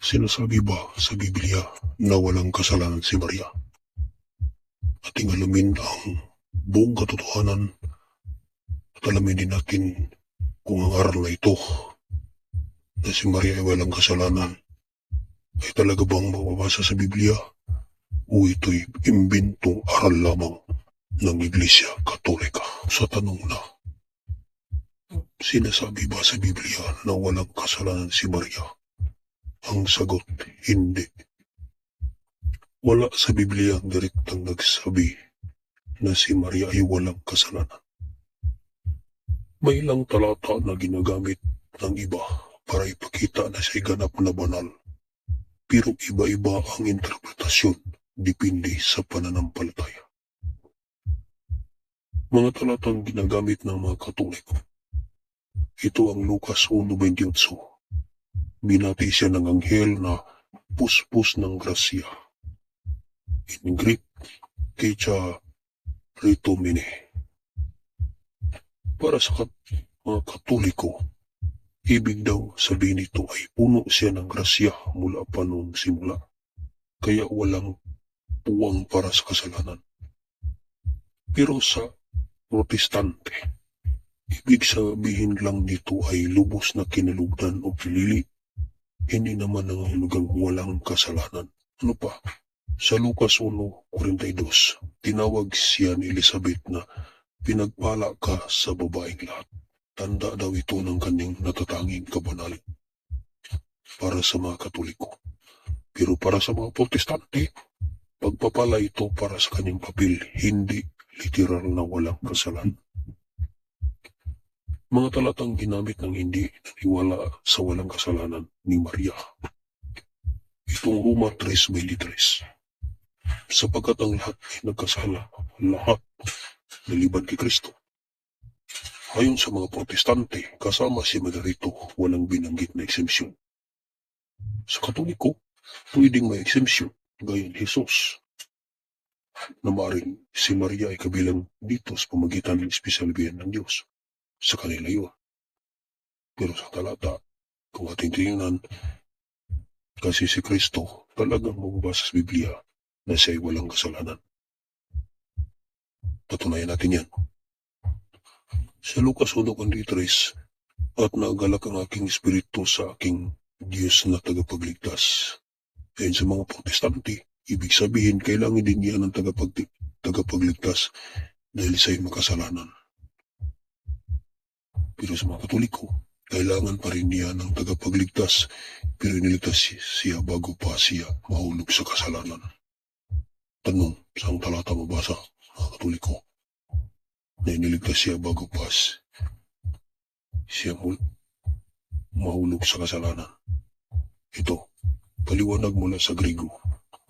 Sinasabi ba sa Biblia na walang kasalanan si Maria? Ating alamin ang buong katotohanan at alamin din natin kung ang aral na ito na si Maria ay walang kasalanan ay talaga bang mababasa sa Biblia o ito'y imbentong aral lamang ng Iglesia Katolika? Sa tanong na, sinasabi ba sa Biblia na walang kasalanan si Maria? Ang sagot, hindi. Wala sa Biblia ang direktang nagsabi na si Maria ay walang kasalanan. May ilang talata na ginagamit ng iba para ipakita na siya'y ganap na banal. Pero iba-iba ang interpretasyon depende sa pananampalataya. Mga talatang ginagamit ng mga katoliko. Ito ang Lucas 1.28 binati siya ng anghel na puspos ng grasya. In Greek, kecha ritomine. Para sa kat mga katoliko, ibig daw sabihin nito ay puno siya ng grasya mula pa noong simula. Kaya walang puwang para sa kasalanan. Pero sa protestante, ibig sabihin lang nito ay lubos na kinalugdan o pinili hindi naman nangahulugang walang kasalanan. Ano pa? Sa Lucas 1.42, tinawag siya ni Elizabeth na pinagpala ka sa babaeng lahat. Tanda daw ito ng kanyang natatanging kabanalan para sa mga katoliko. Pero para sa mga protestante, pagpapala ito para sa kanyang papel, hindi literal na walang kasalanan. Mga talatang ginamit ng hindi naniwala sa walang kasalanan ni Maria. Itong Roma 3.23 Sapagkat ang lahat ay nagkasala, lahat naliban kay Kristo. Ayon sa mga protestante, kasama si Margarito, walang binanggit na exemption. Sa katoliko, pwedeng may exemption, gaya ni Jesus. Na maaaring si Maria ay kabilang dito sa pamagitan ng espesyal biyan ng Diyos sa kanila yun. Pero sa talata, kung ating tingnan, kasi si Kristo talagang mababasa sa Biblia na siya ay walang kasalanan. Patunayan natin yan. Sa Lucas 1.23, at nagalak ang aking espiritu sa aking Diyos na tagapagligtas. Ayon sa mga protestante, ibig sabihin kailangan din niya ng tagapag tagapagligtas dahil sa'yo makasalanan. Pero sa mga katoliko, kailangan pa rin niya ng tagapagligtas pero iniligtas siya bago pa siya mahulog sa kasalanan. Tanong, saan talata mabasa, mga katoliko? Na iniligtas siya bago pa siya mahulog sa kasalanan. Ito, paliwanag mula sa Grigo,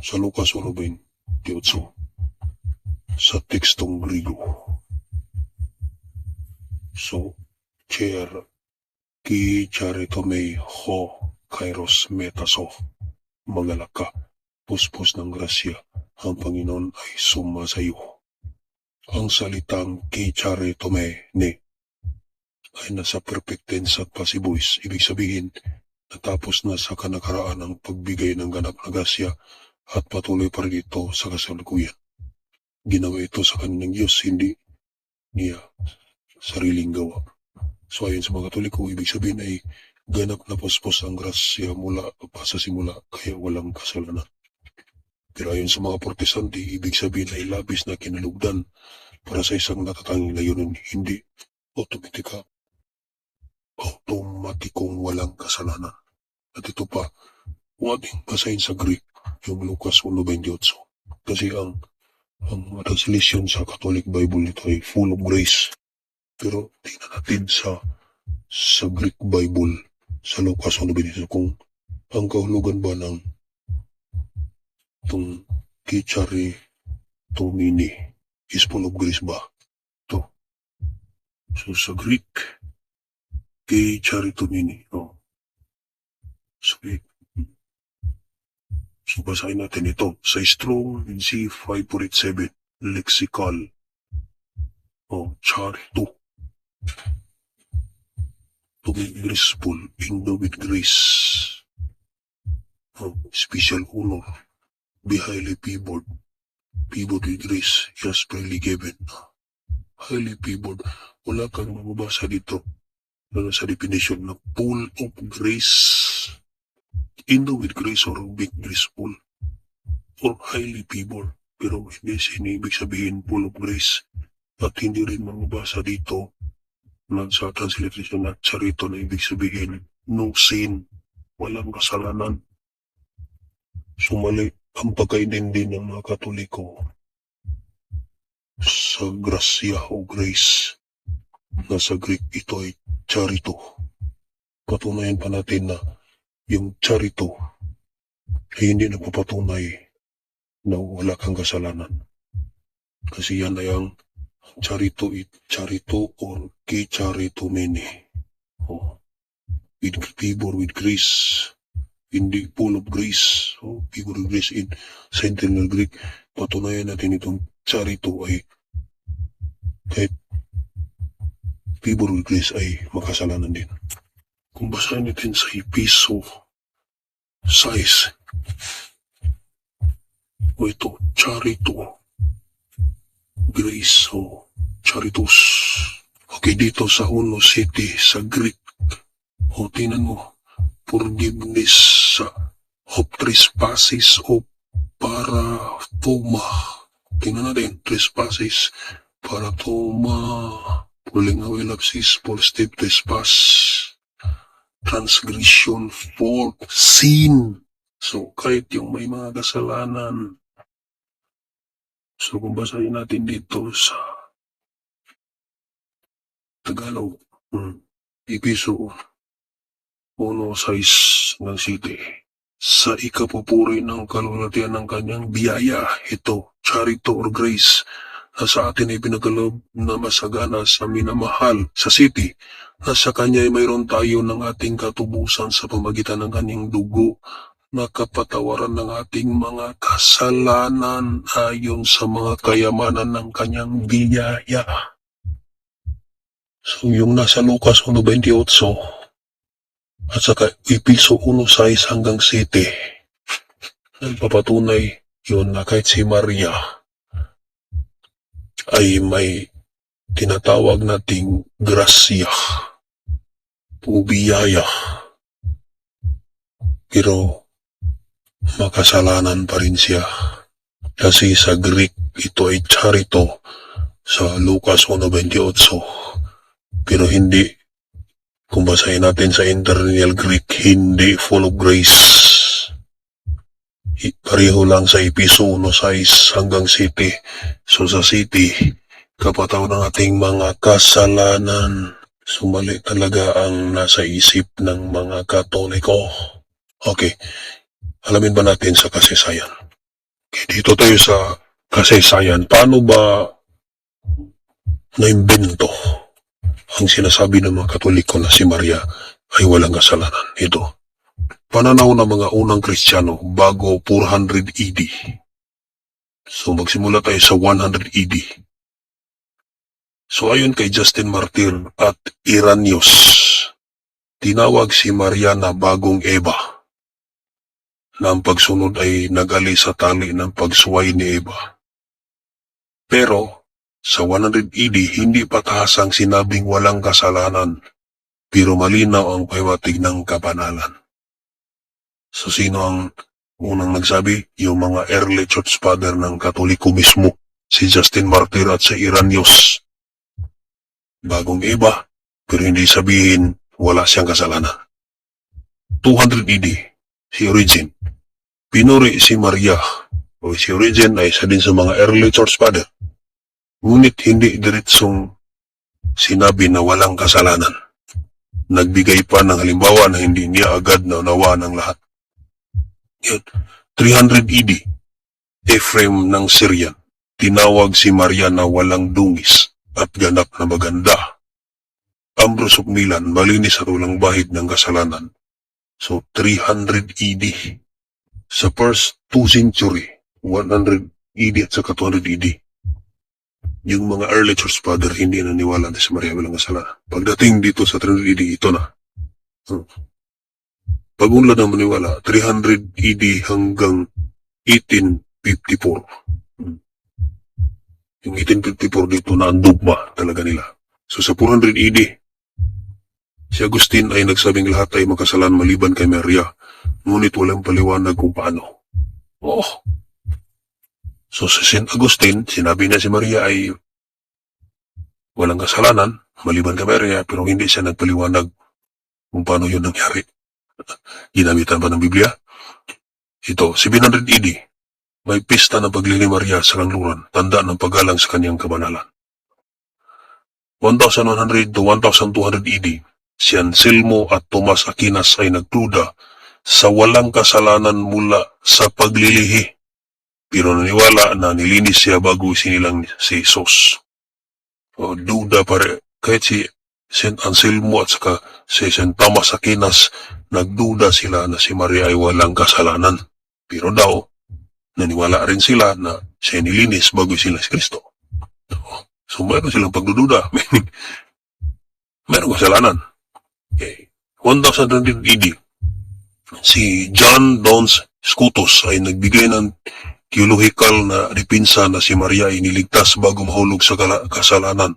sa Lucas 1.28, sa tekstong Grigo. So, chair ki charitomei ho kairos metaso magalaka puspos ng grasya ang Panginoon ay suma sa iyo. Ang salitang ki charitome ne ay nasa perfect tense at passive voice. Ibig sabihin, natapos na sa kanakaraan ang pagbigay ng ganap na grasya at patuloy pa rin ito sa kasalukuyan. Ginawa ito sa kanilang Diyos, hindi niya sariling gawa. So ayon sa mga katoliko, ibig sabihin ay ganap na pospos ang grasya mula pa sa simula kaya walang kasalanan. Pero ayon sa mga protestante, ibig sabihin ay labis na kinalugdan para sa isang natatanging layunin, hindi automatika automatikong walang kasalanan. At ito pa, kung ating basahin sa Greek, yung Lucas 1.28, kasi ang ang translation sa Catholic Bible nito ay full of grace. Pero tingnan natin sa sa Greek Bible sa Lucas 1.28 kung ang kahulugan ba ng itong kichari tomini is full of grace ba? Ito. So sa Greek, kichari tomini. Oh. So, so basahin natin ito. Sa Strong C547 lexical. Oh, charito to be graceful, endowed with grace. ang special honor be highly favored. Favored with grace, yes, freely given. Highly favored. Wala kang mababasa dito ano sa definition na full of grace. Indo with grace or big graceful or highly favored. Pero hindi sinibig sabihin full of grace. At hindi rin mababasa dito na sa translation na charito na ibig sabihin no sin. Walang kasalanan. Sumali ang pagkaintindi ng mga katoliko sa grasya o grace na sa Greek ito ay charito. Patunayan pa natin na yung charito ay hindi nagpapatunay na wala kang kasalanan. Kasi yan ay ang charito it charito or kay charito mene. Oh. With favor, with grace. Hindi full of grace. Oh, favor of grace in sa internal Greek. Patunayan natin itong charito ay kahit favor with grace ay makasalanan din. Kung basahin natin sa episo 6 o ito, charito grace o charitos. Okay, dito sa Uno City, sa Greek, o tinan mo, forgiveness sa of trespasses o para toma. Tingnan natin, trespasses, para toma, pulling away lapses, for step trespass, transgression, fault, sin. So, kahit yung may mga kasalanan, So kung basahin natin dito sa Tagalog, hmm, Episo 1.6 ng City, sa ikapupuri ng kalulatian ng kanyang biyaya, ito, charito or grace, na sa atin ay pinagalob na masagana sa minamahal sa city, na sa kanya ay mayroon tayo ng ating katubusan sa pamagitan ng kanyang dugo na kapatawaran ng ating mga kasalanan ayon sa mga kayamanan ng kanyang biyaya. So yung nasa Lucas 1.28 at saka Episo 1.6 hanggang 7 nagpapatunay yun na kahit si Maria ay may tinatawag nating grasya o biyaya. Pero makasalanan pa rin siya. Kasi sa Greek, ito ay charito sa Lucas 1.28. Pero hindi, kung basahin natin sa Internal Greek, hindi full of grace. Pareho lang sa Episo 1.6 hanggang 7. So sa city, kapataw ng ating mga kasalanan. Sumali talaga ang nasa isip ng mga katoliko. Okay, alamin ba natin sa kasaysayan? Dito tayo sa kasaysayan. Paano ba naimbento ang sinasabi ng mga katoliko na si Maria ay walang kasalanan? Ito, pananaw ng mga unang kristyano bago 400 AD. So magsimula tayo sa 100 AD. So ayon kay Justin Martir at Iranios, tinawag si Maria na bagong Eva na ang pagsunod ay nagali sa tali ng pagsuway ni Eva. Pero sa 100 AD, hindi patahas ang sinabing walang kasalanan, pero malinaw ang pahiwatig ng kapanalan. So sino ang unang nagsabi? Yung mga early church father ng katoliko mismo, si Justin Martyr at si Iranios. Bagong Eva, pero hindi sabihin wala siyang kasalanan. 200 AD, si Origin, pinuri si Maria o si Origen ay isa din sa mga early church father. Ngunit hindi diretsong sinabi na walang kasalanan. Nagbigay pa ng halimbawa na hindi niya agad na unawa ng lahat. Yun. 300 AD, Ephraim ng Syrian, tinawag si Maria na walang dungis at ganap na maganda. Ambrose of Milan, malinis at walang bahid ng kasalanan. So, 300 AD sa first two century, 100 AD at saka 200 AD, yung mga early church father hindi naniwala na si Maria walang kasalanan. Pagdating dito sa 300 AD, ito na. Hmm. Pagunla ng maniwala, 300 AD hanggang 1854. Hmm. Yung 1854 dito na ang dugma talaga nila. So sa 400 AD, si Agustin ay nagsabing lahat ay makasalan maliban kay Maria, ngunit walang paliwanag kung paano. Oh! So sa St. Agustin, sinabi na si Maria ay walang kasalanan, maliban kay Maria, pero hindi siya nagpaliwanag kung paano yun nangyari. Ginamitan ba ng Biblia? Ito, 700 AD, may pista ng paglili Maria sa kanluran, tanda ng paggalang sa kanyang kabanalan. 1100 to 1200 AD, si Anselmo at Tomas Aquinas ay nagduda sa walang kasalanan mula sa paglilihi. Pero naniwala na nilinis siya bago sinilang si Jesus. O, duda pare, kahit si St. Anselmo at saka si St. Thomas Aquinas, nagduda sila na si Maria ay walang kasalanan. Pero daw, naniwala rin sila na siya nilinis bago sila si Kristo. So, mayroon silang pagdududa. Mayroon kasalanan. Okay. 1000 AD, si John Dons Scutus ay nagbigay ng theological na dipinsa na si Maria ay niligtas bago mahulog sa kasalanan.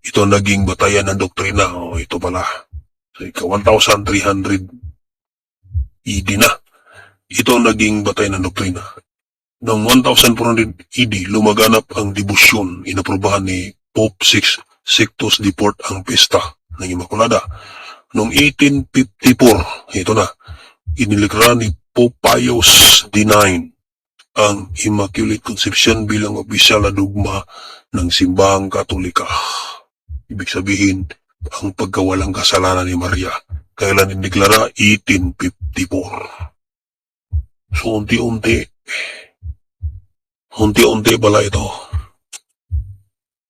Ito naging batayan ng doktrina. O, ito pala. So, ika 1,300 AD na. Ito naging batayan ng doktrina. Noong 1400 AD, lumaganap ang debosyon. Inaprobahan ni Pope Six, Sixtus Deport ang pista ng Immaculada. Noong 1854, ito na, inilikra ni Pope Pius IX ang Immaculate Conception bilang opisyal na dugma ng simbahang katolika. Ibig sabihin, ang pagkawalang kasalanan ni Maria. Kailan iniklara? 1854. So, unti-unti, unti-unti pala ito.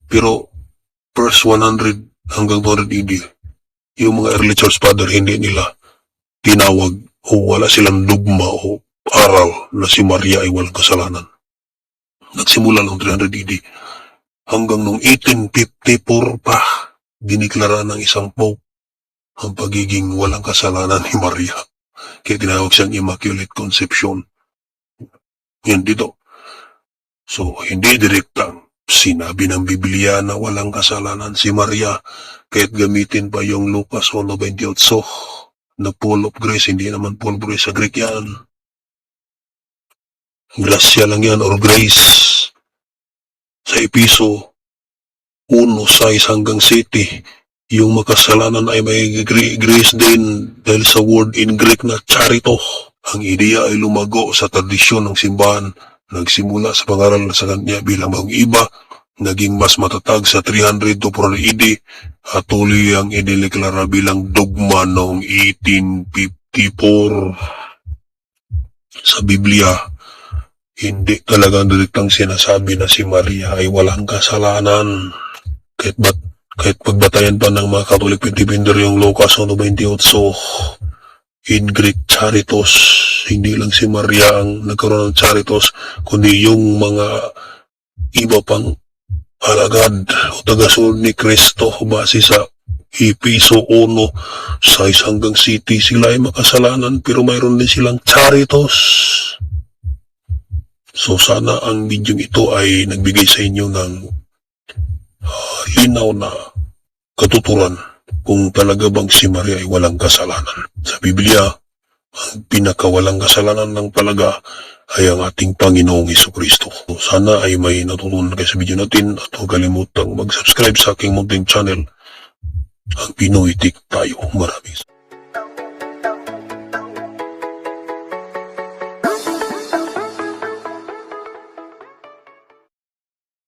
Pero, first 100 hanggang 200 AD, yung mga early church father, hindi nila tinawag o wala silang dugma o aral na si Maria ay walang kasalanan. Nagsimula ng 300 AD hanggang noong 1854 pa diniklara ng isang pope ang pagiging walang kasalanan ni Maria. Kaya tinawag siyang Immaculate Conception. Yan dito. So, hindi direktang sinabi ng Biblia na walang kasalanan si Maria kahit gamitin pa yung Lucas 1.28 na full of grace, hindi naman full of grace sa Greek yan. Grasya lang yan or grace. Sa Episo 1.6 hanggang 7, yung makasalanan ay may gr- grace din dahil sa word in Greek na charito. Ang ideya ay lumago sa tradisyon ng simbahan, nagsimula sa pangaral sa kanya bilang mga iba, naging mas matatag sa 300 to 400 AD at tuloy ang inileklara bilang dogma noong 1854 sa Biblia. Hindi talagang direktang sinasabi na si Maria ay walang kasalanan. Kahit, bat, kahit pagbatayan pa ng mga Catholic Pintipinder yung Lucas 1.28 in Greek charitos, hindi lang si Maria ang nagkaroon ng charitos, kundi yung mga iba pang alagad o tagasunod ni Kristo base sa Episo 1 6 hanggang city sila ay makasalanan pero mayroon din silang charitos. So sana ang video ito ay nagbigay sa inyo ng ah, linaw na katuturan kung talaga bang si Maria ay walang kasalanan. Sa Biblia, ang pinakawalang kasalanan ng talaga ay ang ating Panginoong Iso Kristo. Sana ay may natutunan kayo sa video natin at huwag kalimutang mag-subscribe sa aking munting channel, ang Pinoy Tik tayo. Maraming